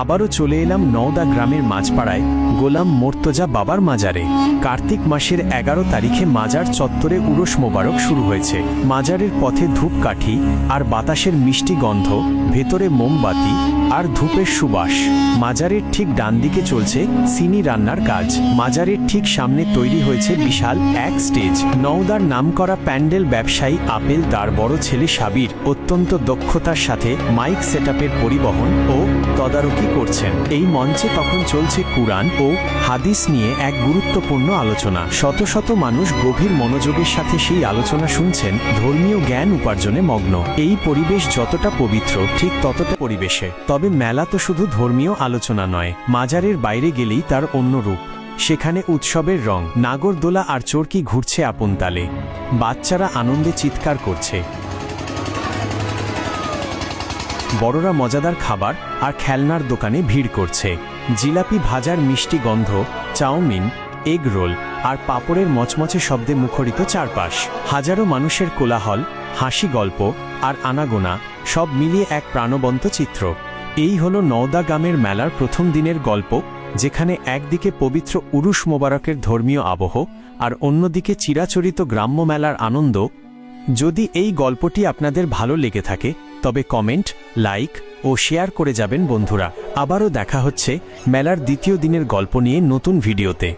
আবারও চলে এলাম নওদা গ্রামের মাঝপাড়ায়। গোলাম মোর্তজা বাবার মাজারে। কার্তিক মাসের এগারো তারিখে মাজার চত্বরে উরস মোবারক শুরু হয়েছে। মাজারের পথে ধূপকাঠি আর বাতাসের মিষ্টি গন্ধ, ভেতরে মোমবাতি আর ধূপের সুবাস। মাজারের ঠিক ডান দিকে চলছে সিনি রান্নার কাজ। মাজারের ঠিক সামনে তৈরি হয়েছে বিশাল এক স্টেজ। নওদার নামকরা প্যান্ডেল ব্যবসায়ী আপেল তার বড় ছেলে সাবির অত্যন্ত দক্ষতার সাথে মাইক সেটআপের পরিবহন ও তদারকি করছেন। এই মঞ্চে তখন চলছে কুরআন ও হাদিস নিয়ে এক গুরুত্বপূর্ণ আলোচনা। শত শত মানুষ গভীর মনোযোগের সাথে সেই আলোচনা শুনছেন, ধর্মীয় জ্ঞান উপার্জনে মগ্ন। এই পরিবেশ যতটা পবিত্র, ঠিক ততটা পরিবেশে। তবে মেলা তো শুধু ধর্মীয় আলোচনা নয়, মাজারের বাইরে গেলেই তার অন্য রূপ। সেখানে উৎসবের রং, নাগরদোলা আর চরকি ঘুরছে আপন তালে। বাচ্চারা আনন্দে চিৎকার করছে। বড়রা মজাদার খাবার আর খেলনার দোকানে ভিড় করছে। জিলাপি ভাজার মিষ্টি গন্ধ, চাউমিন, এগ রোল আর পাপড়ের মচমচে শব্দে মুখরিত চারপাশ। হাজারো মানুষের কোলাহল, হাসি গল্প আর আনাগোনা সব মিলিয়ে এক প্রাণবন্ত চিত্র। এই হলো নওদা গ্রামের মেলার প্রথম দিনের গল্প, যেখানে একদিকে পবিত্র উরুশ মোবারকের ধর্মীয় আবহ আর অন্যদিকে চিরাচরিত গ্রাম্য মেলার আনন্দ। যদি এই গল্পটি আপনাদের ভালো লেগে থাকে তবে কমেন্ট, লাইক ও শেয়ার করে যাবেন বন্ধুরা। আবারও দেখা হচ্ছে মেলার দ্বিতীয় দিনের গল্প নিয়ে নতুন ভিডিওতে।